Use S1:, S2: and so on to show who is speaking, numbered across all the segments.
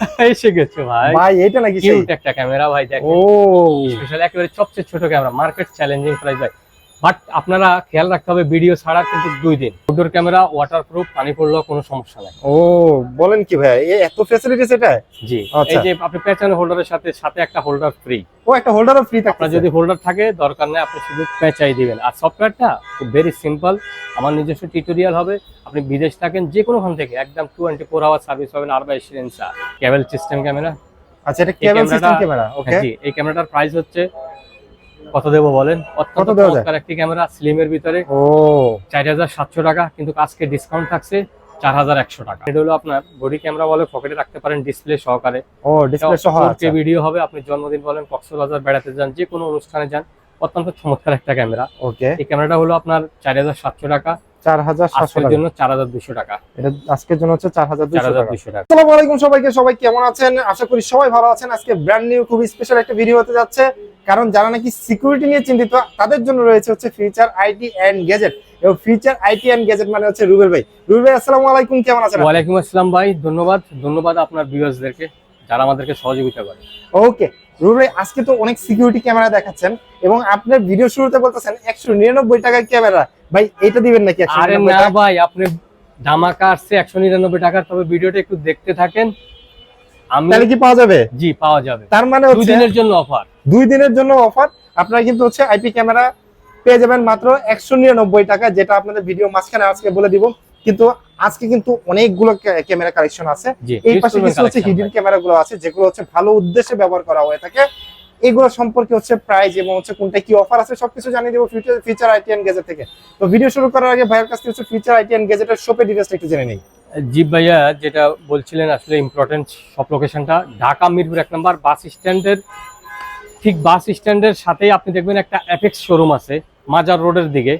S1: এসে গেছে ভাই।
S2: ভাই এটা নাকি
S1: কিউট একটা ক্যামেরা ভাই দেখেন।
S2: ও।
S1: স্পেশাল একেবারে সবচেয়ে ছোট ক্যামেরা মার্কেট চ্যালেঞ্জিং প্রাইস ভাই। বাট আপনারা খেয়াল রাখতে হবে ভিডিও ছাড়া কিন্তু দুই দিন। আউটডোর ক্যামেরা ওয়াটারপ্রুফ পানি পড়লেও কোনো সমস্যা নাই।
S2: ও বলেন কি ভাই এত ফ্যাসিলিটিস এটা
S1: জি
S2: আচ্ছা।
S1: এই যে আপনি পেছনে হোল্ডারের সাথে সাথে একটা হোল্ডার ফ্রি
S2: ও একটা হোল্ডারও ফ্রি
S1: আপনার
S2: থাকছে
S1: যদি হোল্ডার থাকে দরকার নেই আপনি শুধু পেঁচাই দিবেন। আর সফটওয়্যারটা খুব ভেরি সিম্পল আমার নিজস্ব টিউটোরিয়াল হবে। আপনি বিদেশ থাকেন যে কোনোখান থেকে একদম টোয়েন্টি ফোর আওয়ার সার্ভিস পাবেন আর by sensor cable system camera
S2: আচ্ছা এটা কেবল সিস্টেম ক্যামেরা ওকে
S1: জি এই ক্যামেরাটার প্রাইস হচ্ছে কত দেব বলেন?
S2: কত দেব
S1: স্যার একটি ক্যামেরা স্লিমের ভিতরে।
S2: ও।
S1: চার হাজার সাতশো টাকা কিন্তু আজকে ডিসকাউন্ট থাকছে চার হাজার একশো টাকা। এটা হলো আপনার বডি ক্যামেরা বলে পকেটে রাখতে পারেন ডিসপ্লে সহকারে।
S2: ও ডিসপ্লে সহ আছে
S1: ভিডিও হবে আপনি জন্মদিন বলেন কক্সবাজার বেড়াতে যান যে কোনো অনুষ্ঠানে যান অত্যন্ত চমৎকার একটা ক্যামেরা
S2: ওকে
S1: এই ক্যামেরাটা হলো আপনার চার হাজার সাতশো টাকা
S2: কারণ যারা নাকি সিকিউরিটি নিয়ে চিন্তিত তাদের জন্য রয়েছে হচ্ছে ফিউচার আইটি এন্ড গ্যাজেট এবং ফিউচার আইটি এন্ড গ্যাজেট মানে হচ্ছে রুবেল ভাই। রুবেল ভাই আসসালামু আলাইকুম কেমন আছেন
S1: ওয়ালাইকুম আসসালাম ভাই ধন্যবাদ। ধন্যবাদ আপনার ভিউয়ার্সদেরকে যারা আমাদেরকে সহযোগিতা করে।
S2: ওকে আজকে তো অনেক সিকিউরিটি ক্যামেরা দেখাচ্ছেন এবং আপনার ভিডিও শুরুতে বলতেছেন একশো নিরানব্বই টাকার ক্যামেরা ভাই এটা দিবেন নাকি
S1: আরে না ভাই আপনি ধামাকা আসছে একশো নিরানব্বই টাকার তবে ভিডিওটা একটু দেখতে থাকেন। আমি
S2: তাহলে কি পাওয়া যাবে?
S1: জি পাওয়া যাবে।
S2: তার মানে
S1: দুই দিনের জন্য অফার
S2: দুই দিনের জন্য অফার আপনারা কিন্তু হচ্ছে আইপি ক্যামেরা পেয়ে যাবেন মাত্র একশো নিরানব্বই টাকা যেটা আপনাদের ভিডিও মাঝখানে আজকে বলে দিব। কিন্তু আজকে কিন্তু অনেকগুলো ক্যামেরা কালেকশন আছে। এই পাশে কিছু হচ্ছে হিডেন ক্যামেরা গুলো আছে যেগুলো হচ্ছে ভালো উদ্দেশ্যে ব্যবহার করা হয়ে থাকে। এগুলো সম্পর্কে হচ্ছে প্রাইস এবং হচ্ছে কোনটা কি অফার আছে সবকিছু জানিয়ে দেবো future feature IT and gadget থেকে। তো ভিডিও শুরু করার আগে ভাইয়ের কাছ থেকে হচ্ছে ফিচার আইটি এন্ড গেজেটের শপের ডিটেলস একটু জেনে নেই।
S1: জি ভাইয়া যেটা বলছিলেন আসলে ইম্পর্টেন্ট সব লোকেশনটা ঢাকা মিরপুর এক নম্বর বাস স্ট্যান্ডের ঠিক বাস স্ট্যান্ডের সাথেই আপনি দেখবেন একটা অ্যাপেক্স শোরুম আছে মাজার রোডের দিকে।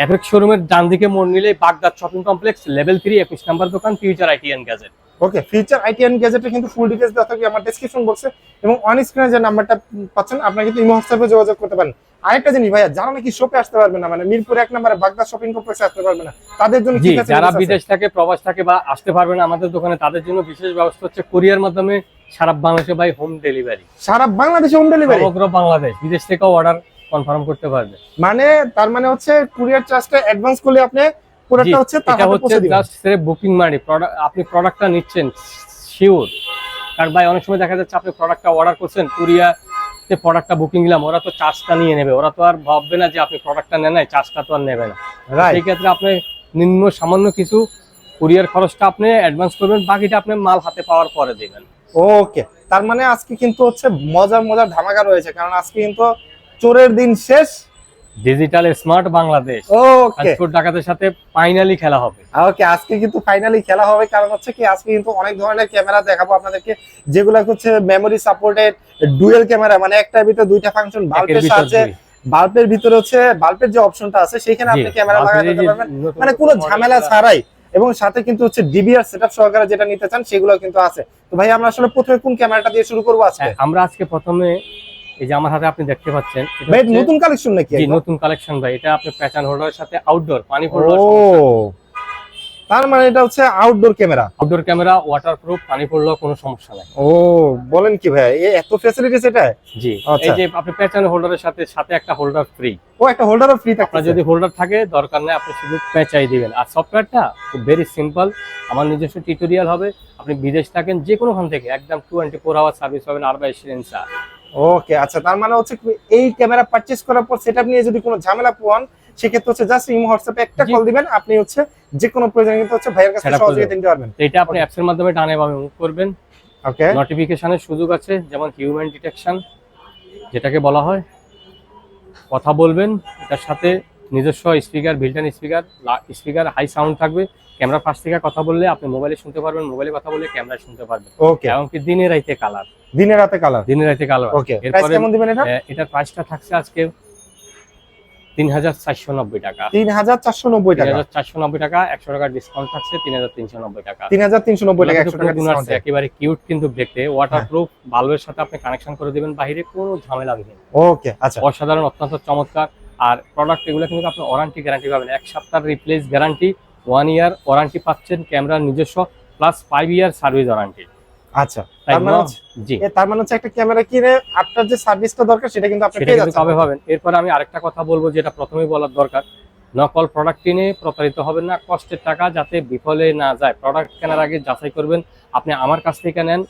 S1: অ্যাপেক্স শোরুমের ডান দিকে মোড় নিলে Baghdad shopping complex level three একুশ নাম্বার দোকান future IT and gadget
S2: okay future IT and গ্যাজেটের কিন্তু ফুল ডিটেলস দেওয়া থাকবে আমার ডেসক্রিপশন বক্সে এবং অন স্ক্রিনে যে নাম্বারটা পাচ্ছেন আপনারা কিন্তু ইমো হোয়াটসঅ্যাপে যোগাযোগ করতে পারেন। আরেকটা জিনিস ভাইয়া যারা নাকি শপে আসতে পারবে না মানে মিরপুর এক নম্বরে বাগদা শপিং কমপ্লেক্সে আসতে পারবে না তাদের জন্য
S1: জি
S2: কি facilities
S1: যারা বিদেশ থাকে প্রবাস থাকে বা আসতে পারবে না আমাদের দোকানে তাদের জন্য বিশেষ ব্যবস্থা হচ্ছে কোরিয়ার মাধ্যমে সারা বাংলাদেশে ভাই হোম ডেলিভারি
S2: সারা বাংলাদেশে হোম ডেলিভারি
S1: সমগ্র বাংলাদেশ বিদেশ থেকেও অর্ডার কনফার্ম করতে পারবে।
S2: মানে তার মানে হচ্ছে কুরিয়ার চার্জটা অ্যাডভান্স করলে আপনি পুরোটা হচ্ছে তার
S1: এটা হচ্ছে জাস্ট বুকিং মানি প্রোডাক্ট আপনি প্রোডাক্টটা নিচ্ছেন শিওর কারণ ভাই অনেক সময় দেখা যাচ্ছে আপনি প্রোডাক্টটা অর্ডার করছেন কুরিয়াতে প্রোডাক্টটা বুকিং দিলাম ওরা তো চার্জটা নিয়ে নেবে। ওরা তো আর ভাববে না যে আপনি প্রোডাক্টটা নেন নাই চার্জটা তো আর নেবে না। সেই ক্ষেত্রে আপনি নিম্ন সামান্য কিছু কুরিয়ার খরচটা আপনি অ্যাডভান্স করবেন বাকিটা আপনি মাল হাতে পাওয়ার পরে দিবেন।
S2: ওকে তার মানে আজকে কিন্তু হচ্ছে মজার মজার ধামাকা রয়েছে কারণ আজকে কিন্তু চোরের দিন শেষ।
S1: ডিজিটাল স্মার্ট বাংলাদেশ
S2: ওকে
S1: ডাকাতের সাথে ফাইনালি খেলা হবে।
S2: ওকে আজকে কিন্তু ফাইনালি খেলা হবে কারণ হচ্ছে কি আজকে কিন্তু অনেক ধরনের ক্যামেরা দেখাবো আপনাদেরকে যেগুলো হচ্ছে মেমোরি সাপোর্টেড ডুয়েল ক্যামেরা মানে একটার ভিতরে দুইটা ফাংশন বাল্বের সাহায্যে বাল্বের ভিতরে হচ্ছে বাল্বের যে অপশনটা আছে সেখানে আপনি ক্যামেরা লাগাতে পারবেন। মানে কোনো ঝামেলা ছাড়াই। এবং সাথে কিন্তু হচ্ছে ডিবিআর সেটআপ সহকারে যেটা নিতে চান সেগুলো কিন্তু আছে। তো ভাই আমরা আসলে প্রথমে কোন ক্যামেরাটা দিয়ে শুরু করব আজকে?
S1: হ্যাঁ, আমরা আজকে প্রথমে এই যে আমার হাতে আপনি দেখতে পাচ্ছেন এটা
S2: ভাই নতুন কালেকশন নাকি
S1: জি নতুন কালেকশন ভাই। এটা আপনি প্যাচান হোল্ডারের সাথে আউটডোর পানি
S2: ও
S1: পড়ল
S2: তার মানে এটা হচ্ছে outdoor camera
S1: outdoor camera waterproof পানি পড়লেও কোনো সমস্যা নাই।
S2: ও বলেন কি ভাই এ এত ফ্যাসিলিটিস এটা
S1: জি
S2: আচ্ছা।
S1: এই যে আপনি প্যাচান হোল্ডারের সাথে সাথে একটা হোল্ডার ফ্রি
S2: ও একটা হোল্ডারও ফ্রি
S1: আপনার
S2: থাকছে
S1: যদি হোল্ডার থাকে দরকার নেই আপনি শুধু পেঁচাই দিবেন। আর সফটওয়্যারটা খুব ভেরি সিম্পল আমার নিজস্ব টিউটোরিয়াল হবে। আপনি বিদেশ থাকেন যে কোনোখান থেকে একদম টোয়েন্টি ফোর আওয়ার সার্ভিস পাবেন আর বাই
S2: ওকে আচ্ছা তার মানে হচ্ছে এই ক্যামেরা পারচেজ করার পর সেটআপ নিয়ে যদি কোনো ঝামেলা পান সেক্ষেত্রে হচ্ছে জাস্ট ইমো হোয়াটসঅ্যাপে একটা। কল দিবেন আপনি হচ্ছে যে কোনো প্রয়োজনে কিন্তু হচ্ছে ভাইয়ের কাছে
S1: সহজে
S2: দিতে নিতে পারবেন
S1: এটা আপনি. অ্যাপসের মাধ্যমে ডানে বামে মুভ করবেন
S2: ওকে
S1: নোটিফিকেশনের সুযোগ আছে যেমন হিউম্যান ডিটেকশন যেটাকে বলা হয় কথা বলবেন এটার সাথে নিজস্ব speaker built in speaker speaker high sound থাকবে। ক্যামেরা ফার্স্ট থেকে কথা বললে আপনি মোবাইলে শুনতে পারবেন মোবাইলে কথা বললে ক্যামেরায় শুনতে পারবেন।
S2: ওকে
S1: এমনকি দিনে রাইতে কালার
S2: দিনের রাতে কালার
S1: দিনে রাইতে কালার
S2: ওকে
S1: এরপরে
S2: কেমন দিবেন এটা?
S1: এটার প্রাইসটা থাকছে আজকে তিন হাজার চারশো নব্বই টাকা।
S2: তিন হাজার চারশো নব্বই টাকা।
S1: চারশো নব্বই টাকা একশো টাকার ডিসকাউন্ট থাকছে তিন হাজার তিনশো নব্বই টাকা।
S2: তিন হাজার তিনশো নব্বই টাকা একশো টাকা discount
S1: একেবারে কিউট কিন্তু দেখতে ওয়াটারপ্রুফ বাল্বের সাথে আপনি কানেকশন করে দিবেন বাইরে কোনো ঝামেলা নেই।
S2: ওকে আচ্ছা।
S1: অসাধারণ অত্যন্ত চমৎকার। আর প্রোডাক্ট এগুলো কিন্তু আপনি ওয়ারান্টি গ্যারান্টি পাবেন। এক সপ্তাহ replace guarantee one year warranty পাচ্ছেন ক্যামেরার নিজস্ব plus five year service warranty
S2: আচ্ছা তার মানে হচ্ছে- তার মানে হচ্ছে একটা ক্যামেরা কিনে আপনার যে সার্ভিসটা দরকার সেটা কিন্তু আপনি পেয়ে যাচ্ছেন।
S1: কবে পাবেন? এরপরে আমি আরেকটা কথা বলব যেটা প্রথমেই বলার দরকার। নকল প্রোডাক্ট কিনে প্রতারিত হবেন না। কষ্টের টাকা যাতে বিফলে না যায়। প্রোডাক্ট কেনার আগে যাচাই করবেন। আপনি আমার কাছ থেকে নেন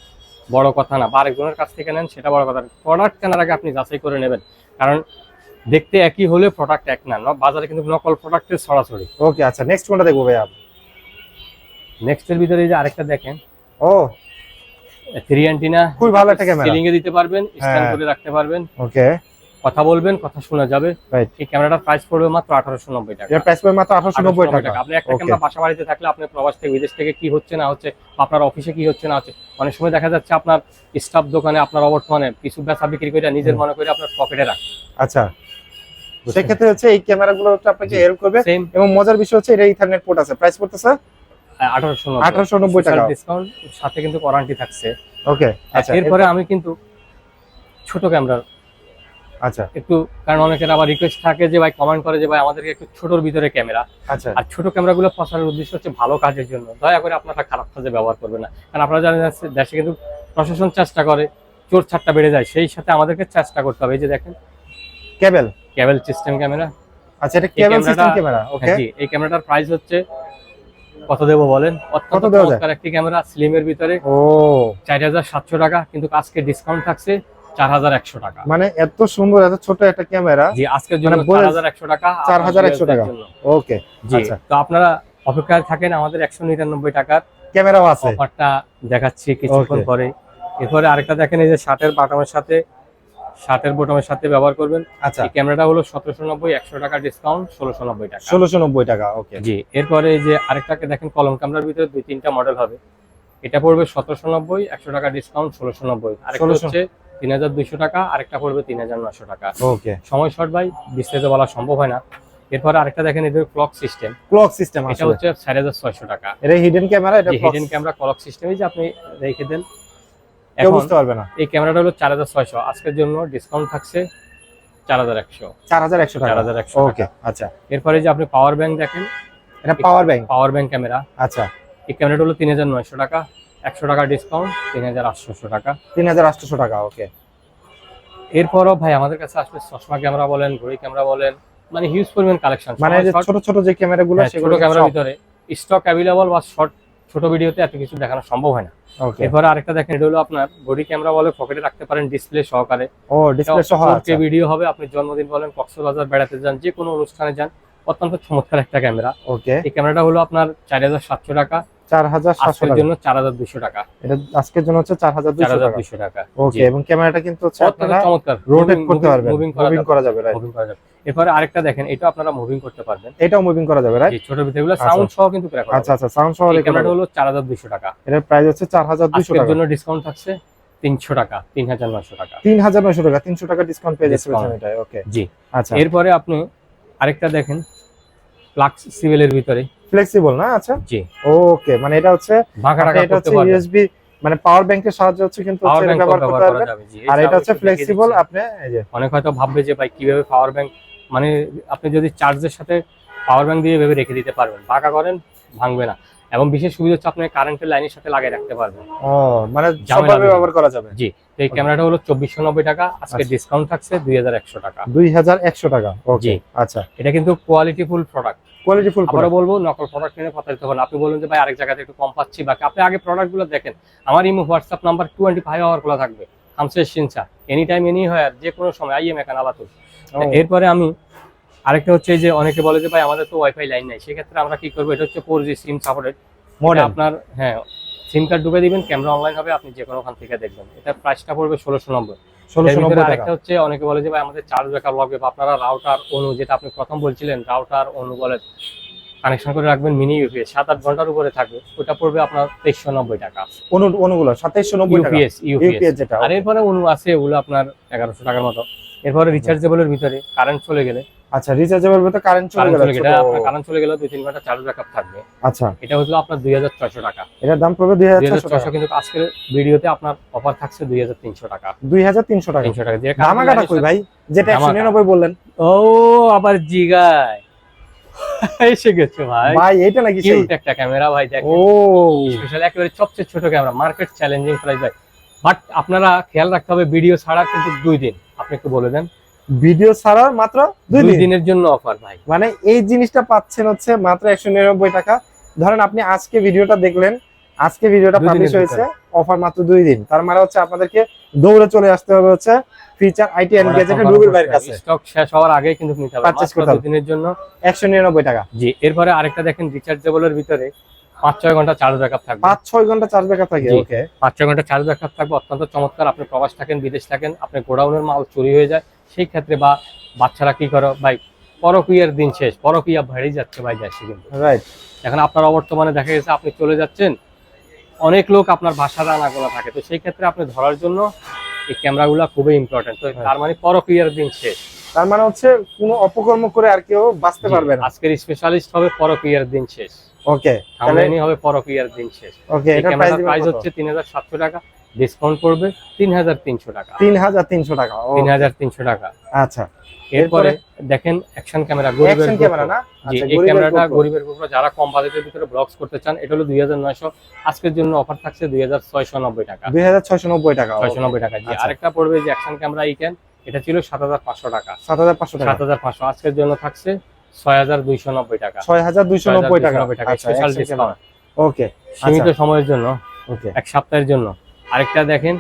S1: বড় কথা না বা আরেকজনের কাছ থেকে নেন সেটা বড় কথা প্রোডাক্ট কেনার আগে আপনি যাচাই করে নেবেন। কারণ দেখতে একই হলে প্রোডাক্ট এক না বাজারে কিন্তু নকল প্রোডাক্টের ছড়াছড়ি
S2: ওকে আচ্ছা নেক্সট কোনটা দেখব ভাইয়া?
S1: নেক্সটের ভিতরে এই যে আরেকটা দেখেন।
S2: ও
S1: থ্রি অ্যান্টিনা
S2: খুব ভালো একটা ক্যামেরা
S1: সিলিং এ দিতে পারবেন স্ট্যান্ড। করে রাখতে পারবেন।
S2: ওকে
S1: কথা বলবেন কথা শোনা যাবে. এই ক্যামেরাটার প্রাইস পড়বে মাত্র আঠারোশো নব্বই টাকা।
S2: এর প্রাইস পড়বে মাত্র 1890 টাকা।
S1: আপনি একটা ক্যামেরা বাসা বাড়িতে থাকলে আপনার প্রবাস থেকে বিদেশ থেকে কি হচ্ছে না হচ্ছে আপনার অফিসে কি হচ্ছে না হচ্ছে অনেক সময় দেখা যাচ্ছে আপনার স্টাফ দোকানে আপনার অবর্তমানে কিছু বেচা বিক্রি করে নিজের মনে করে আপনার পকেটে রাখ।
S2: আচ্ছা। সেক্ষেত্রে হচ্ছে এই ক্যামেরাগুলো হচ্ছে আপনাকে। হেল্প করবে। এবং মজার বিষয় হচ্ছে এটা ইথারনেট পোর্ট আছে। প্রাইস পড়তেছে
S1: আঠারোশো
S2: 1890 টাকা।
S1: ডিসকাউন্ট সাথে কিন্তু ওয়ারান্টি থাকছে।
S2: ওকে আচ্ছা
S1: এরপরে আমি কিন্তু ছোট ক্যামেরা
S2: আচ্ছা।
S1: একটু কারণ অনেকের আবার রিকোয়েস্ট থাকে যে ভাই কমেন্ট করে যে ভাই আমাদেরকে একটু ছোটর ভিতরে ক্যামেরা
S2: আচ্ছা।
S1: আর ছোট ক্যামেরাগুলো ফসানোর উদ্দেশ্য হচ্ছে ভালো কাজের জন্য। দয়া করে আপনারা খারাপ কাজে ব্যবহার করবেন না। কারণ আপনারা জানেন দেশে কিন্তু প্রশাসন চেষ্টা করে চোর ছাড়টা বেড়ে যায়। সেই সাথে আমাদেরকে চেষ্টা করতে হবে। এই যে দেখেন।
S2: Cable
S1: cable system camera.
S2: আচ্ছা এটা
S1: ক্যামেরাটা-
S2: সিস্টেম ক্যামেরা ওকে
S1: জি এই ক্যামেরাটার প্রাইস হচ্ছে কত দেবো বলেন? অত্যন্ত? চমৎকার একটি ক্যামেরা স্লিমের ভিতরে।
S2: ও।
S1: চার হাজার সাতশো টাকা কিন্তু আজকে ডিসকাউন্ট থাকছে চার হাজার একশো টাকা।
S2: মানে এত সুন্দর এত ছোট একটা ক্যামেরা।
S1: জি আজকের জন্য
S2: মানে বলে-
S1: চার হাজার একশো টাকা
S2: 4100 টাকা। ওকে
S1: জি
S2: আচ্ছা।
S1: তো আপনারা অপেক্ষায় থাকেন আমাদের একশো নিরানব্বই টাকার
S2: ক্যামেরাও আছে।
S1: অফারটা দেখাচ্ছি কিছুক্ষণ পরে। এরপরে আরেকটা দেখেন এই যে শার্টের বাটামের সাথে শার্টের বোটামের সাথে ব্যবহার করবেন।
S2: আচ্ছা।
S1: এই ক্যামেরাটা হলো সতেরোশো নব্বই একশো টাকা ডিসকাউন্ট ষোলোশো নব্বই টাকা।
S2: ষোলোশো নব্বই টাকা ওকে
S1: জি এরপরে এই যে আরেকটাকে দেখেন কলম ক্যামেরার ভিতরে দুই তিনটা মডেল হবে। এটা পড়বে সতেরোশো নব্বই একশো টাকা ডিসকাউন্ট ষোলোশো নব্বই। আরেকটা হচ্ছে তিন হাজার দুইশো টাকা আরেকটা পড়বে তিন হাজার নশো টাকা।
S2: ওকে
S1: সময় শর্ট ভাই বিস্তারিত বলা সম্ভব হয় না। এরপরে আরেকটা দেখেন এদের ক্লক সিস্টেম
S2: ক্লক সিস্টেম
S1: এটা হচ্ছে চার হাজার ছয়শো টাকা।
S2: এটা হিডেন ক্যামেরা এটা
S1: হিডেন ক্যামেরা ক্লক সিস্টেমে যে আপনি রেখে দেন
S2: কেউ বুঝতে পারবে না।
S1: এই ক্যামেরাটা হলো চার হাজার ছয়শো। আজকের জন্য ডিসকাউন্ট থাকছে চার হাজার একশো।
S2: চার হাজার একশো টাকা।
S1: চার হাজার একশো
S2: ওকে আচ্ছা।
S1: এরপরে যে আপনি পাওয়ার ব্যাংক দেখেন
S2: এটা power bank
S1: power bank camera
S2: আচ্ছা।
S1: এই ক্যামেরাটা হলো তিন হাজার নয়শো টাকা। একশো টাকা ডিসকাউন্ট তিন হাজার আটশোশো টাকা।
S2: তিন হাজার আটশোশো টাকা ওকে।
S1: এরপরও ভাই আমাদের কাছে আসলে চশমা ক্যামেরা বলেন ঘড়ি ক্যামেরা বলেন মানে হিউজ পরিমাণ কালেকশন
S2: মানে ছোট ছোট যে ক্যামেরা গুলো
S1: হ্যাঁ, ক্যামেরার ভিতরে। স্টক অ্যাভেলেবল বা শর্ট ছোট ভিডিওতে এত কিছু দেখানো সম্ভব হয় না। এরপরে আরেকটা দেখেন এটা হলো আপনার বডি ক্যামেরা বলে পকেটে রাখতে পারেন ডিসপ্লে সহকারে।
S2: ও ডিসপ্লে সহ আছে
S1: ভিডিও হবে আপনি জন্মদিন বলেন কক্সবাজার বেড়াতে যান যে কোনো অনুষ্ঠানে যান অত্যন্ত চমৎকার একটা ক্যামেরা
S2: ওকে
S1: এই ক্যামেরাটা হলো আপনার চার হাজার সাতশো টাকা
S2: চার হাজার সাতশো
S1: আজকের
S2: টাকা।
S1: জন্য চার হাজার দুশো টাকা।
S2: এটা আজকের জন্য হচ্ছে চার হাজার
S1: চার
S2: দুশো
S1: হাজার
S2: টাকা
S1: টাকা
S2: ওকে এবং ক্যামেরাটা কিন্তু
S1: চমৎকার।
S2: রোটেট করতে
S1: মুভিং করা যাবে। মুভিং করা যাবে। এরপরে আরেকটা দেখেন এটা আপনারা মুভিং করতে পারবেন।
S2: এটাও মুভিং করা যাবে রাইট
S1: ছোট ভিডিওগুলো
S2: আচ্ছা।
S1: সাউন্ড সহ কিন্তু রেকর্ড
S2: আচ্ছা আচ্ছা সাউন্ড সহ
S1: এই
S2: রেকর্ড
S1: হলো চার হাজার দুশো টাকা।
S2: এটার প্রাইস হচ্ছে চার হাজার দুশো
S1: আজকের
S2: টাকা।
S1: জন্য ডিসকাউন্ট থাকছে তিনশো টাকা তিন হাজার নয়শো টাকা।
S2: তিন হাজার নয়শো টাকা তিনশো টাকা ডিসকাউন্ট পেয়ে যাচ্ছে
S1: Discount।
S2: এটাই ওকে
S1: জি।
S2: আচ্ছা।
S1: এরপরে আপনি আরেকটা দেখেন প্লাক্স সিভিলের ভিতরে।
S2: ফ্লেক্সিবল না আচ্ছা?
S1: জি।
S2: ওকে মানে এটা হচ্ছে আপনি
S1: টাকা
S2: এটা
S1: করতে
S2: হচ্ছে
S1: পারবেন।
S2: ইউএসবি মানে পাওয়ার ব্যাংকের সাহায্যে হচ্ছে কিন্তু ব্যবহার করতে
S1: করা
S2: পারবেন। আর এটা হচ্ছে ফ্লেক্সিবল আপনি এই যে।
S1: অনেক হয়তো ভাববে যে ভাই কীভাবে পাওয়ার ব্যাংক মানে আপনি যদি চার্জের সাথে পাওয়ার ব্যাংক দিয়ে ভেবে রেখে দিতে পারবেন বাঁকা করেন ভাঙবে না। এবং বিশেষ সুবিধা হচ্ছে আপনি কারেন্টের লাইনের সাথে লাগিয়ে রাখতে পারবেন।
S2: মানে সবভাবে ব্যবহার করা যাবে?
S1: জি এই ক্যামেরাটা হলো চব্বিশশো নব্বই টাকা আজকে
S2: আচ্ছা।
S1: ডিসকাউন্ট থাকছে দুই হাজার একশো টাকা।
S2: দুই হাজার একশো টাকা ওকে
S1: জি।
S2: আচ্ছা।
S1: এটা কিন্তু quality full product
S2: quality full
S1: আবারও বলব নকল প্রোডাক্ট কিনে প্রতারিত হবেন আপনি বলুন যে ভাই আরেক জায়গাতে একটু কম পাচ্ছি বাকি আপনি আগে প্রোডাক্টগুলো দেখেন। আমার imo WhatsApp number twenty five hour খোলা থাকবে। হামসের সিনসা এনি টাইম এনি হয় যে কোনো সময় আইএম এখানে আলাতুল এরপরে আমি আরেকটা হচ্ছে যে অনেকে বলে যে ভাই আমাদের তো ওয়াইফাই লাইন নাই। সেক্ষেত্রে আমরা কি করব? এটা হচ্ছে four G SIM supported
S2: model
S1: আপনার হ্যাঁ সিম কার্ড ঢুকে দিবেন ক্যামেরা অনলাইন হবে আপনি যে কোনো ওখান থেকে দেখবেন। এটা প্রাইসটা পড়বে ষোলোশো নব্বই।
S2: ষোলোশো
S1: আরেকটা হচ্ছে অনেকে বলে যে ভাই আমাদের চার্জ ব্যাকআপ লাগবে। বা আপনারা রাউটার অনু যেটা আপনি প্রথম বলছিলেন রাউটার অনু বলে কানেকশন করে রাখবেন মিনি ইউপিএস সাত আট ঘণ্টার উপরে থাকবে। ওটা পড়বে আপনার তেইশশো নব্বই টাকা।
S2: অনু অনুগুলো সাতাইশশো নব্বই টাকা।
S1: ইউপিএস ইউপিএস
S2: ইউপিএস যেটা
S1: আর এরপরে অনু আছে ওগুলো আপনার এগারোশো টাকার মতো। এরপরে রিচার্জেবলের ভিতরে কারেন্ট চলে গেলে।
S2: আচ্ছা রিচার্জেবল বলতে কারেন্ট চলে গেল
S1: গেলে আপনার কারেন্ট চলে গেলে দুই তিন ঘণ্টা চার্জ ব্যাকআপ থাকবে।
S2: আচ্ছা।
S1: এটা হলো আপনার দুই হাজার ছয়শো টাকা।
S2: এটার দাম পড়বে দুই
S1: দুই
S2: হাজার
S1: হাজার ছয়শো কিন্তু আজকের ভিডিওতে আপনার অফার থাকছে দুই হাজার তিনশো টাকা।
S2: দুই হাজার তিনশো টাকা।
S1: তিনশো টাকা। দিয়ে
S2: ধামাকাটা কই ভাই? যেটা একশো
S1: ধামাকা।
S2: নিরানব্বই বললেন।
S1: ও আবার জিগায়। এসে গেছে ভাই।
S2: ভাই এটা নাকি সেই
S1: একটা ক্যামেরা ভাই দেখেন।
S2: ও।
S1: স্পেশাল একেবারে সবচেয়ে ছোট ক্যামেরা মার্কেট চ্যালেঞ্জিং প্রাইস ভাই। বাট আপনারা খেয়াল রাখতে হবে ভিডিও ছাড়া কিন্তু দুই দিন। আপনি একটু বলে দেন।
S2: ভিডিও ছাড়ার মাত্র দুই
S1: দিনের জন্য অফার ভাই।
S2: মানে এই জিনিসটা পাচ্ছেন হচ্ছে মাত্র একশো নিরানব্বই টাকা। ধরেন আপনি আজকে ভিডিওটা দেখলেন আজকে ভিডিওটা পাবলিশ হয়েছে অফার মাত্র দুই দিন। তার মানে হচ্ছে আপনাদেরকে দৌড়ে চলে আসতে হবে হচ্ছে ফিচার আইটি এন্ড গ্যাজেটের রুবেল ভাইয়ের কাছে।
S1: স্টক শেষ হওয়ার আগেই কিন্তু নিতে হবে মাত্র
S2: করতে
S1: দিনের জন্য।
S2: একশো নিরানব্বই টাকা।
S1: জি এরপরে আরেকটা দেখেন রিচার্জেবল এর ভিতরে। পাঁচ ছয় ঘণ্টা চার্জ ব্যাকআপ থাকবে।
S2: পাঁচ ছয় ঘণ্টা চার্জ ব্যাকআপ থাকে। ওকে
S1: পাঁচ ছয় ঘণ্টা চার্জ ব্যাকআপ থাকবে অত্যন্ত চমৎকার। আপনি প্রবাস থাকেন বিদেশ থাকেন আপনার গোডাউনের মাল চুরি হয়ে যায় সেই ক্ষেত্রে বা বাচ্চারা কি করো? ভাই পরকীয়ার দিন শেষ পরকীয়া বেড়েই যাচ্ছে ভাই দেশে কিন্তু।
S2: রাইট
S1: এখন আপনার অবর্তমানে দেখা গেছে আপনি চলে যাচ্ছেন অনেক লোক আপনার বাসার আনাগোনা থাকে তো সেই ক্ষেত্রে আপনি ধরার জন্য এই ক্যামেরাগুলো খুবই ইম্পর্টেন্ট তো। তার মানে পরকীয়ার দিন শেষ।
S2: তার মানে হচ্ছে কোনো অপকর্ম করে আর কেউ বাঁচতে পারবে না।
S1: আজকের স্পেশালিস্ট হবে পরকীয়ার দিন শেষ।
S2: ওকে তাহলে
S1: সামনে হবে পরকীয়ার দিন শেষ।
S2: ওকে এটা প্রাইস
S1: হচ্ছে তিন হাজার সাতশো টাকা ডিসকাউন্ট হাজার তিনশো টাকা।
S2: তিন হাজার তিনশো টাকা ও,
S1: তিন হাজার তিনশো টাকা।
S2: আচ্ছা।
S1: এরপরে দেখেন অ্যাকশন ক্যামেরা
S2: অ্যাকশন ক্যামেরা না? আচ্ছা,
S1: এই ক্যামেরাটা গরিবের যারা কম বাজেটের ভিতরে ব্লগস করতে চান এটা হলো দুই হাজার নয়শো। আজকের জন্য অফার থাকছে দুই হাজার ছয়শো নব্বই টাকা।
S2: দুই হাজার ছয়শো নব্বই টাকা
S1: ছয়শো নব্বই টাকা জি।
S2: আচ্ছা।
S1: আরেকটা পড়বে যে অ্যাকশন ক্যামেরা ইকেন এটা ছিল সাত হাজার পাঁচশো টাকা।
S2: সাত হাজার পাঁচশো টাকা।
S1: সাত হাজার পাঁচশো। আজকের জন্য থাকছে ছয় হাজার দুইশো নব্বই টাকা।
S2: ছয় হাজার দুইশো নব্বই টাকা।
S1: 6,290 টাকা।
S2: আচ্ছা
S1: স্পেশাল ডিসকাউন্ট
S2: ওকে
S1: সীমিত সময়ের জন্য।
S2: ওকে
S1: এক সপ্তাহের জন্য। আরেকটা দেখেন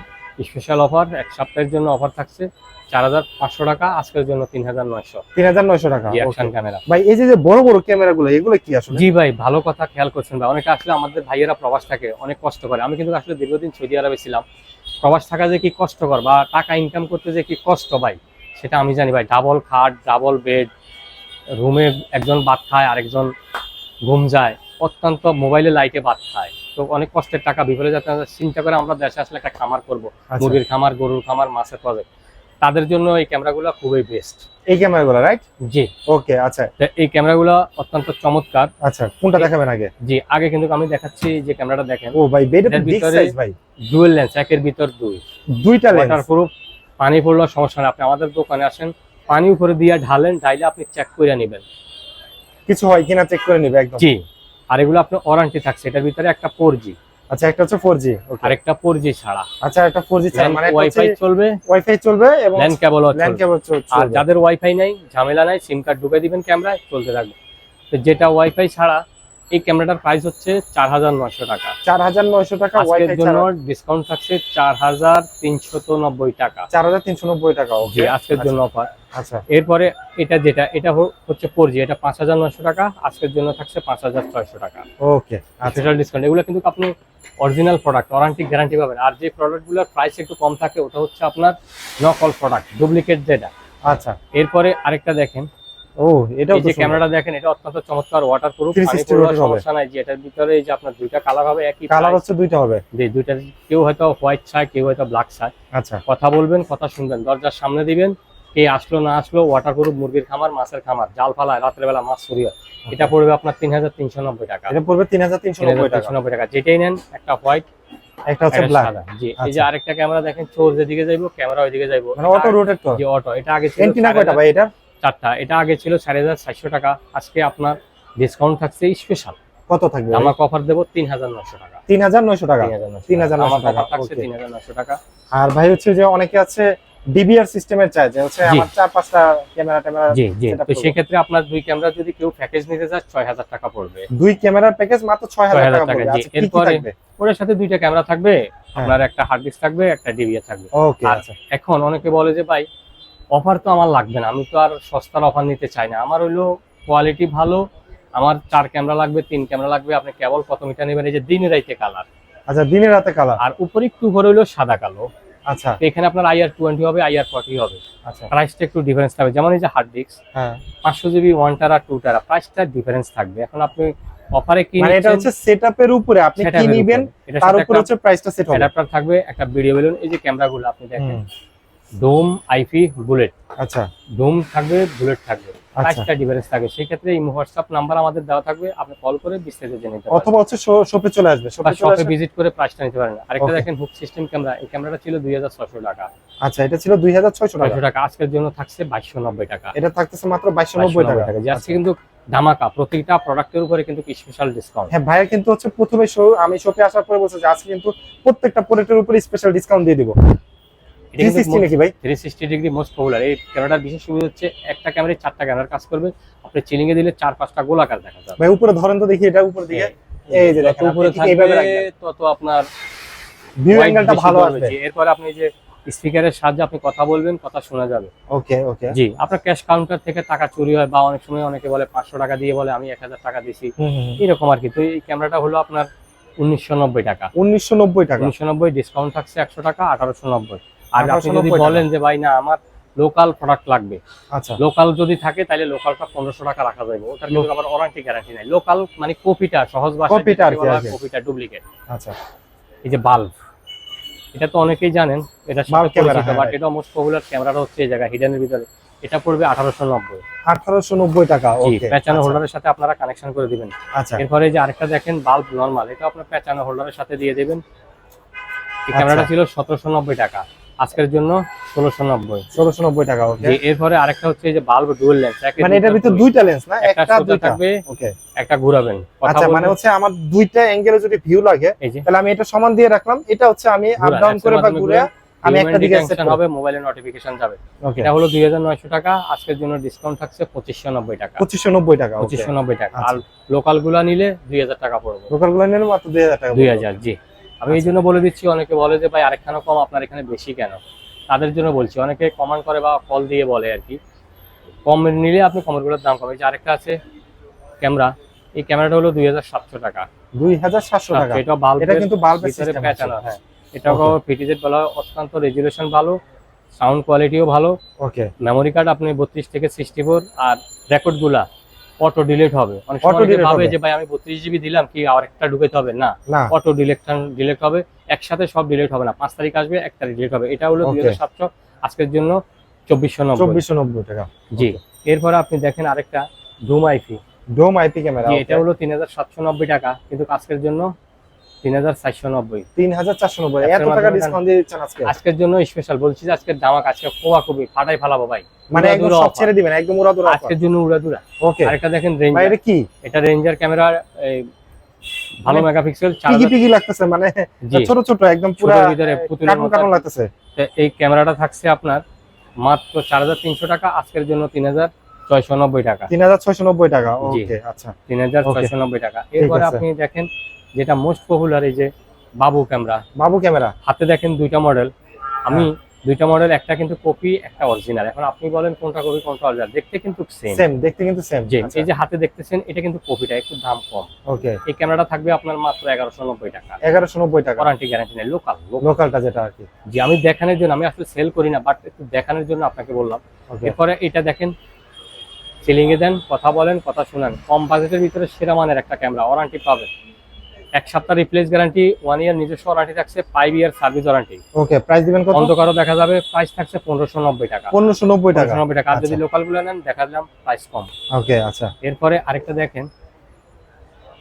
S1: স্পেশাল অফার এক সপ্তাহের জন্য অফার থাকছে চার হাজার পাঁচশো টাকা আজকের জন্য তিন হাজার নয়শো।
S2: তিন হাজার নয়শো টাকা।
S1: অ্যাকশন ক্যামেরা
S2: ভাই এই যে যে বড় বড় ক্যামেরা গুলো এগুলো কি আসলে?
S1: জি ভাই ভালো কথা খেয়াল করছেন ভাই। অনেকে আসলে আমাদের ভাইয়েরা প্রবাস থাকে অনেক কষ্ট করে। আমি কিন্তু আসলে দীর্ঘদিন সৌদি আরবে ছিলাম। প্রবাস থাকা যে কি কষ্টকর বা টাকা ইনকাম করতে যে কি কষ্ট ভাই সেটা আমি জানি ভাই। ডাবল খাট ডাবল বেড রুমে একজন ভাত খায় আরেকজন ঘুম যায়। অত্যন্ত মোবাইলে লাইটে ভাত খায়। তো অনেক কষ্টের টাকা বিফলে যাতে চিন্তা করে আমরা দেশে আসলে একটা খামার করব।
S2: আচ্ছা,
S1: মুরগির খামার গরুর খামার মাছের প্রজেক্ট তাদের জন্য এই ক্যামেরাগুলো খুবই বেস্ট
S2: এই ক্যামেরা গুলো রাইট
S1: জি।
S2: ওকে আচ্ছা।
S1: এই ক্যামেরাগুলো অত্যন্ত চমৎকার।
S2: আচ্ছা কোনটা দেখাবেন আগে?
S1: জি আগে কিন্তু আমি দেখাচ্ছি যে ক্যামেরাটা দেখেন।
S2: ও ভাই বেড বিগ সাইজ ভাই।
S1: ডুয়েল লেন্স একের ভিতর দুই।
S2: দুইটা লেন্স
S1: ওয়াটারপ্রুফ পানি পড়লেও সমস্যা নেই। আপনি আমাদের দোকানে আসেন পানি উপরে দিয়ে ঢালেন ঢাইলে আপনি চেক করে নেবেন।
S2: কিছু হয় কিনা চেক করে নেবে একদম।
S1: জি। আর এগুলো আপনার ওয়ারেন্টি থাকছে এটার ভিতরে একটা ফোর জি
S2: আচ্ছা একটা হচ্ছে ফোর জি
S1: আর একটা ফোর জি ছাড়া।
S2: আচ্ছা একটা 4G ছাড়া মানে
S1: ওয়াইফাই চলবে?
S2: ওয়াইফাই চলবে এবং
S1: ল্যান কেবল
S2: ল্যান কেবল
S1: আর যাদের ওয়াইফাই নাই ঝামেলা নাই সিম কার্ড ঢুকে দিবেন ক্যামেরায় চলতে থাকবে। তো যেটা ওয়াইফাই ছাড়া এই ক্যামেরাটার প্রাইস হচ্ছে চার হাজার নয়শো টাকা।
S2: চার হাজার নয়শো টাকা
S1: আজকের
S2: ওয়াইফাই
S1: জন্য ডিসকাউন্ট থাকছে চার হাজার তিনশত নব্বই টাকা।
S2: চার হাজার তিনশো নব্বই টাকা
S1: জি
S2: ওকে
S1: আজকের জন্য অফার
S2: আচ্ছা।
S1: এরপরে এটা যেটা এটা হচ্ছে ফোর জি এটা পাঁচ হাজার নয়শো টাকা আজকের জন্য থাকছে পাঁচ হাজার ছয়শো টাকা।
S2: ওকে আচ্ছা।
S1: স্পেশাল ডিসকাউন্ট এগুলো কিন্তু আপনি অরিজিনাল প্রোডাক্ট ওয়ারান্টি গ্যারান্টি পাবেন। আর যে প্রোডাক্টগুলোর প্রাইস একটু কম থাকে ওটা হচ্ছে আপনার নকল প্রোডাক্ট ডুপ্লিকেট যেটা।
S2: আচ্ছা।
S1: এরপরে আরেকটা দেখেন।
S2: ও
S1: এই যে ক্যামেরাটা দেখেন এটা অত্যন্ত চমৎকার ওয়াটার প্রুফ
S2: 360 rotate
S1: সমস্যা নাই যে এটার ভিতরে এই যে আপনার দুইটা কালার হবে একই
S2: কালার হচ্ছে দুইটা হবে।
S1: দুইটা কেউ হয়তো হোয়াইট চায় কেউ হয়তো ব্ল্যাক চায়
S2: আচ্ছা।
S1: কথা বলবেন কথা শুনবেন দরজার সামনে দিবেন কে আসলো না আসলো ওয়াটার প্রুফ মুরগির খামার মাছের খামার জাল ফালায় রাত্রে বেলা মাছ চুরি হয় এটা পড়বে আপনার তিন হাজার তিনশো নব্বই টাকা।
S2: এটা পড়বে তিন হাজার তিনশো নব্বই টাকা।
S1: যেটাই নেন একটা হোয়াইট
S2: একটা হচ্ছে ব্ল্যাক
S1: জি এই
S2: আচ্ছা।
S1: যে আরেকটা ক্যামেরা দেখেন চোর যেদিকে যাইবো ক্যামেরা ওইদিকে যাইবো।
S2: মানে অটো রোটেট
S1: যে অটো এটা আগে
S2: কয়টা ভাই এটা
S1: চারটা। এটা আগে ছিল চার হাজার চারশো টাকা। আজকে আপনার ডিসকাউন্ট থাকছে স্পেশাল
S2: কত থাকবে?
S1: আমরা অফার দেবো তিন হাজার নশো টাকা।
S2: তিন হাজার নয়শো টাকা?
S1: তিন হাজার নশো
S2: 3,900
S1: আমার
S2: টাকা,
S1: থাকছে তিন হাজার নশো টাকা।
S2: আর ভাই হচ্ছে যে অনেকে আছে ডিবিআর সিস্টেমের চাই যে হচ্ছে আমার চার পাঁচটা ক্যামেরা ট্যামেরা
S1: জি জি। তো
S2: করব।
S1: সেক্ষেত্রে আপনার দুই ক্যামেরা যদি কেউ প্যাকেজ নিতে চায় ছয় হাজার টাকা পড়বে।
S2: দুই ক্যামেরার প্যাকেজ মাত্র ছয় হাজার
S1: 6,000
S2: টাকা পড়বে। আচ্ছা
S1: এরপরে- ওটার সাথে দুইটা ক্যামেরা থাকবে।
S2: হ্যাঁ।
S1: আপনার একটা হার্ড ডিস্ক থাকবে একটা ডিভিআর থাকবে।
S2: ওকে আচ্ছা।
S1: এখন অনেকে বলে যে ভাই অফার তো আমার লাগবে না। আমি তো আর সস্তার অফার নিতে চাই না। আমার হইল কোয়ালিটি ভালো আমার চার ক্যামেরা লাগবে তিন ক্যামেরা লাগবে আপনি কেবল কত মিটার নেবেন? এই যে দিন রাইতে কালার
S2: আচ্ছা দিনের রাতে কালার
S1: আর উপরে একটু ঘরে হইল সাদা কালো।
S2: আচ্ছা।
S1: এখানে আপনার আইআর টোয়েন্টি হবে আইআর ফর্টি হবে।
S2: আচ্ছা।
S1: প্রাইসটা একটু ডিফারেন্স থাকবে। যেমন এই যে হার্ড ডিস্ক
S2: হ্যাঁ।
S1: পাঁচশো GB one tera two tera প্রাইসটা ডিফারেন্স থাকবে। এখন আপনি অফারে কি
S2: মানে এটা হচ্ছে সেটআপের উপরে। আপনি কি নিবেন তার উপরে হচ্ছে প্রাইসটা সেট হবে।
S1: অ্যাডাপ্টার থাকবে একটা ভিডিও বেলুন এই যে ক্যামেরাগুলো আপনি দেখেন। ডোম আইপি বুলেট
S2: আচ্ছা।
S1: ডোম থাকবে বুলেট থাকবে।
S2: আচ্ছা।
S1: প্রাইসটা ডিফারেন্স থাকবে। সেই ক্ষেত্রে এই হোয়াটসঅ্যাপ নাম্বার আমাদের দেওয়া থাকবে। আপনি কল করে বিস্তারিত জেনে নিতে
S2: অথবা হচ্ছে শপে চলে আসবে। শপে
S1: ভিজিট করে প্রাইসটা নিতে পারেন। আরেকটা দেখেন হুক সিস্টেম ক্যামেরা এই ক্যামেরাটা ছিল দুই হাজার ছশো টাকা।
S2: আচ্ছা এটা ছিল দুই হাজার ছয়শো টাকা।
S1: ছয়শো টাকা। আজকের জন্য থাকছে বাইশশো নব্বই টাকা।
S2: এটা থাকতেছে মাত্র বাইশশো নব্বই টাকা।
S1: যে আজকে কিন্তু ধামাকা। প্রতিটা প্রোডাক্টের উপরে কিন্তু স্পেশাল ডিসকাউন্ট
S2: হ্যাঁ ভাইয়া কিন্তু হচ্ছে প্রথমে আমি শপে আসার পরে বলছে যে আজকে কিন্তু প্রত্যেকটা প্রোডাক্টের উপরে স্পেশাল ডিসকাউন্ট দিয়ে দিব। থ্রি সিক্সটি নাকি ভাই?
S1: Three sixty degree most popular এই ক্যামেরাটার বিশেষ সুবিধা হচ্ছে একটা ক্যামেরায় চারটা ক্যামেরার কাজ করবে। আপনি চিলিং এ দিলে চার পাঁচটা গোলাকার দেখা যাবে।
S2: ভাই উপরে ধরেন তো দেখি এটা উপরে দিকে। এই যে দেখেন
S1: উপরে
S2: এইভাবে রাখবেন।
S1: তত আপনার
S2: ভিউ অ্যাঙ্গেলটা ভালো আসবে।
S1: জি, আপনি যে স্পিকারের সাহায্যে আপনি কথা বলবেন কথা শোনা যাবে।
S2: ওকে ওকে।
S1: জি আপনার ক্যাশ কাউন্টার থেকে টাকা চুরি হয় বা অনেক সময় অনেকে বলে পাঁচশো টাকা দিয়ে বলে আমি এক হাজার টাকা দিছি। এরকম আর কি। তো এই ক্যামেরাটা হলো আপনার উনিশশো নব্বই টাকা।
S2: উনিশশো নব্বই টাকা।
S1: উনিশশো নব্বই ডিসকাউন্ট থাকছে একশো টাকা আঠারোশো নব্বই। আর আপনি যদি বলেন যে ভাই না আমার লোকাল প্রোডাক্ট লাগবে।
S2: আচ্ছা।
S1: লোকাল যদি থাকে তাহলে লোকালটা পনেরোশো টাকা রাখা যাবে ওটার কিন্তু আবার ওয়ারেন্টি গ্যারান্টি নাই। লোকাল মানে কপিটা সহজ
S2: Copy-টা আর কি
S1: কপিটা ডুপ্লিকেট
S2: আচ্ছা।
S1: এই যে বাল্ব এটা তো অনেকেই জানেন এটা
S2: camera, হ্যাঁ,
S1: বাট এটা মোস্ট পপুলার ক্যামেরাটা হচ্ছে এই জায়গায় হিডেনের ভিতরে। এটা পড়বে আঠারোশো নব্বই।
S2: আঠারোশো নব্বই টাকা
S1: প্যাচানো হোল্ডারের সাথে আপনারা কানেকশন করে দিবেন।
S2: আচ্ছা।
S1: এরপরে যে আরেকটা দেখেন বাল্ব নর্মাল এটা আপনার প্যাচানো হোল্ডারের সাথে দিয়ে দেবেন। এই
S2: আচ্ছা।
S1: ক্যামেরাটা ছিল সতেরোশো নব্বই টাকা। আজকের জন্য ষোলোশো নব্বই।
S2: ষোলোশো নব্বই টাকা
S1: এরপরে আরেকটা হচ্ছে যে বাল্ব ডুয়েল লেন্স
S2: মানে এটার ভিতরে দুইটা লেন্স না
S1: একটা সোজা থাকবে
S2: ওকে
S1: একটা ঘুরাবেন
S2: আচ্ছা মানে হচ্ছে আমার দুইটা অ্যাঙ্গেলে যদি ভিউ লাগে তাহলে আমি এটা সমান দিয়ে রাখলাম এটা হচ্ছে আমি আপ ডাউন করে বা ঘুরে আমি একটা দিকে সেট
S1: হবে মোবাইলে নোটিফিকেশন যাবে। এটা হলো দুই হাজার নয়শো টাকা আজকের জন্য ডিসকাউন্ট থাকছে পঁচিশশো নব্বই টাকা।
S2: পঁচিশশো নব্বই টাকা ওকে
S1: পঁচিশশো নব্বই টাকা।
S2: আচ্ছা।
S1: আর লোকালগুলা নিলে দুই হাজার টাকা পড়বে।
S2: লোকালগুলা নিলে মাত্র দুই হাজার টাকা
S1: দুই
S2: পড়বে।
S1: হাজার জি। আমি এই জন্য বলে দিচ্ছি অনেকে বলে যে ভাই আরেকখানা কম আপনার এখানে বেশি কেন? তাদের জন্য বলছি অনেকে কমান্ড করে বা কল দিয়ে বলে আর কি। কম নিলে আপনি কমের দাম কমে যে আরেকটা আছে ক্যামেরা। এই ক্যামেরাটা হলো দুই হাজার সাতশো টাকা।
S2: দুই হাজার সাতশো টাকা।
S1: এটা বাল্ব
S2: এটা কিন্তু বাল্বের
S1: ভিতরে পেঁচানো হ্যাঁ এটাও পিটিজেড বলা অত্যন্ত রেজুলেশন ভালো সাউন্ড কোয়ালিটিও ভালো।
S2: ওকে
S1: মেমোরি কার্ড আপনি বত্রিশ থেকে সিক্সটি ফোর আর রেকর্ডগুলা অটো ডিলেট হবে। অনেক সময় ভাবে
S2: হবে।
S1: যে ভাই আমি বত্রিশ জিবি দিলাম কি আর একটা ঢুকাতে হবে? না। অটো ডিলেকশন ডিলেট হবে। একসাথে সব ডিলেট হবে না। পাঁচ তারিখ আসবে এক তারিখ ডিলেট হবে। এটা হলো
S2: Okay.
S1: দুই হাজার সাতশো আজকের জন্য চব্বিশশো নব্বই।
S2: চব্বিশশো নব্বই টাকা।
S1: জি। এরপরে আপনি দেখেন আরেকটা dome IP
S2: dome IP camera
S1: এটা হলো তিন হাজার সাতশো নব্বই টাকা। কিন্তু আজকের জন্য তিন হাজার চারশো নব্বই।
S2: তিন হাজার চারশো নব্বই। এত টাকা ডিসকাউন্ট দিয়ে দিচ্ছেন আজকে?
S1: আজকের জন্য স্পেশাল বলছি যে আজকের দামাক আজকে কোয়া খুবই ফাটাই ফালাবো ভাই।
S2: মানে একদম সব ছেড়ে দিবেন একদম উড়াদুরা
S1: আজকের জন্য উড়াদুরা।
S2: ওকে
S1: আরেকটা দেখেন রেঞ্জার
S2: এটা কি?
S1: এটা রেঞ্জার ক্যামেরার ভালো মেগাপিক্সেল চার
S2: পিকি পিকি লাগতেছে মানে ছোট ছোট একদম পুরো
S1: ভিতরে পুতুলের মতো।
S2: কার্টুন
S1: আর কি।
S2: লাগতেছে
S1: এই ক্যামেরাটা থাকছে আপনার মাত্র চার হাজার তিনশো টাকা আজকের জন্য তিন হাজার ছয়শো নব্বই টাকা।
S2: তিন হাজার ছয়শো নব্বই টাকা। ওকে আচ্ছা।
S1: তিন হাজার. ছয়শো নব্বই টাকা। এরপরে আপনি দেখেন যেটা মোস্ট পপুলার এই যে বাবু ক্যামেরা
S2: বাবু ক্যামেরা
S1: হাতে দেখেন দুইটা মডেল আমি
S2: হ্যাঁ।
S1: দুইটা মডেল একটা কিন্তু কপি একটা অরিজিনাল এখন আপনি বলেন কোনটা কপি কোনটা অরিজিনাল দেখতে কিন্তু সেম
S2: সেম দেখতে কিন্তু সেম
S1: যে এই যে হাতে দেখতেছেন এটা কিন্তু কপিটা একটু দাম কম।
S2: ওকে
S1: এই ক্যামেরাটা থাকবে আপনার মাত্র এগারোশো নব্বই টাকা।
S2: এগারোশো নব্বই টাকা।
S1: ওয়ারান্টি গ্যারান্টি নেই লোকাল
S2: লোকালটা যেটা আর কি।
S1: যে আমি দেখানোর জন্য আমি আসলে সেল করি না বাট একটু দেখানোর জন্য আপনাকে বললাম। এরপরে এটা দেখেন সিলিং এ দেন কথা বলেন কথা শোনান। কম বাজেটের ভিতরে সেরা মানের একটা ক্যামেরা ওয়ারান্টি পাবেন। এক সপ্তাহ রিপ্লেস গ্যারান্টি ওয়ান ইয়ার নিজস্ব ওয়ারান্টি থাকছে five year service warranty
S2: okay price দিবেন কত?
S1: অন্ধকারও দেখা যাবে প্রাইস থাকছে পনেরোশো নব্বই টাকা।
S2: পনেরোশো নব্বই টাকা।
S1: নব্বই টাকা। আর যদি
S2: আচ্ছা।
S1: লোকালগুলো নেন দেখা দিলাম প্রাইস কম।
S2: ওকে আচ্ছা।
S1: এরপরে আরেকটা দেখেন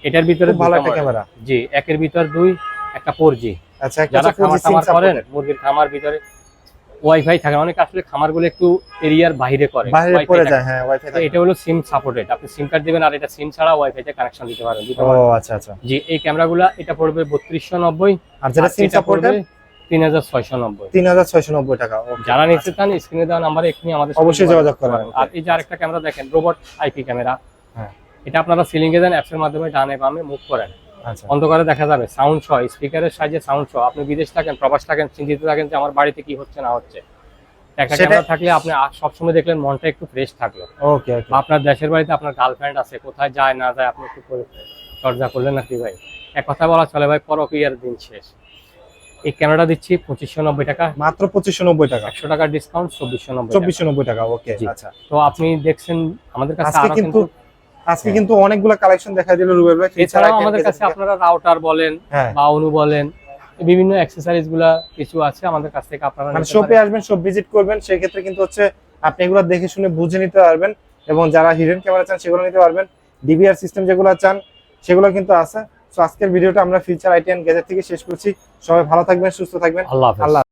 S1: এটার ভিতরে
S2: ভালো একটা ক্যামেরা
S1: জি একের ভিতর দুই একটা ফোর জি
S2: আচ্ছা
S1: যারা
S2: হচ্ছে 4G
S1: খামার টামার করেন মুরগির খামার ভিতরে ওয়াইফাই থাকে অনেক আসলে খামারগুলো একটু এরিয়ার বাইরে করে।
S2: বাইরে পড়ে যায় হ্যাঁ ওয়াইফাই
S1: তো এটা হলো সিম সাপোর্টেড আপনি সিম কার্ড দিবেন আর এটা সিম ছাড়া ওয়াইফাই তে কানেকশন দিতে দিতে
S2: ও আচ্ছা আচ্ছা।
S1: জি এই ক্যামেরাগুলো এটা পড়বে বত্রিশশো নব্বই
S2: আর যেটা সিম সাপোর্টেড
S1: তিন হাজার ছয়শো নব্বই।
S2: তিন হাজার ছয়শো নব্বই টাকা okay,
S1: যারা নিতে
S2: আচ্ছা।
S1: চান স্ক্রিনে দেওয়া নাম্বারে এখানে আমাদের
S2: অবশ্যই যোগাযোগ করেন,
S1: আর এই যে আরেকটা ক্যামেরা দেখেন রোবট আইপি ক্যামেরা।
S2: হ্যাঁ।
S1: এটা আপনারা সিলিং এ দেন অ্যাপস এর মাধ্যমে ডানে বামে মুভ করেন। অন্ধকারে দেখা যাবে সাউন্ড সহ স্পিকারের সাহায্যে সাউন্ড সহ আপনি বিদেশ থাকেন প্রবাস থাকেন চিন্তিত থাকেন যে আমার বাড়িতে কি হচ্ছে না হচ্ছে। একটা ক্যামেরা থাকলে আপনি সবসময় দেখলেন মনটা একটু ফ্রেশ থাকল।
S2: ওকে
S1: আপনার দেশের বাড়িতে আপনার গার্লফ্রেন্ড আছে কোথায় যায় না যায় আপনি একটু চর্চা করলেন নাকি ভাই? এক কথা বলা চলে ভাই পরকিয়ার দিন শেষ। এই ক্যামেরাটা দিচ্ছি পঁচিশশো নব্বই টাকা।
S2: মাত্র পঁচিশশো নব্বই টাকা।
S1: একশো টাকার ডিসকাউন্ট চব্বিশশো নব্বই
S2: চব্বিশশো নব্বই টাকা ওকে আচ্ছা।
S1: তো আপনি দেখছেন আমাদের কাছে
S2: কিন্তু আজকে
S1: হ্যাঁ।
S2: কিন্তু অনেকগুলো কালেকশন দেখা দিল রুবেল ভাই
S1: এছাড়াও আমাদের কাছে আপনারা রাউটার বলেন
S2: হ্যাঁ।
S1: বা অনু বলেন বিভিন্ন অ্যাক্সেসরিজগুলা কিছু আছে আমাদের কাছ থেকে আপনারা
S2: মানে শপে আসবেন শপ ভিজিট করবেন সেই ক্ষেত্রে কিন্তু হচ্ছে আপনি এগুলো দেখে শুনে বুঝে নিতে পারবেন এবং যারা হিডেন ক্যামেরা চান সেগুলো নিতে পারবেন। ডিবিআর সিস্টেম যেগুলো চান সেগুলো কিন্তু আছে। তো আজকের ভিডিওটা আমরা ফিউচার আইটি অ্যান্ড গ্যাজেট থেকে শেষ করছি। সবাই ভালো থাকবেন সুস্থ থাকবেন।
S1: আল্লাহ হাফেজ।
S2: আল্লাহ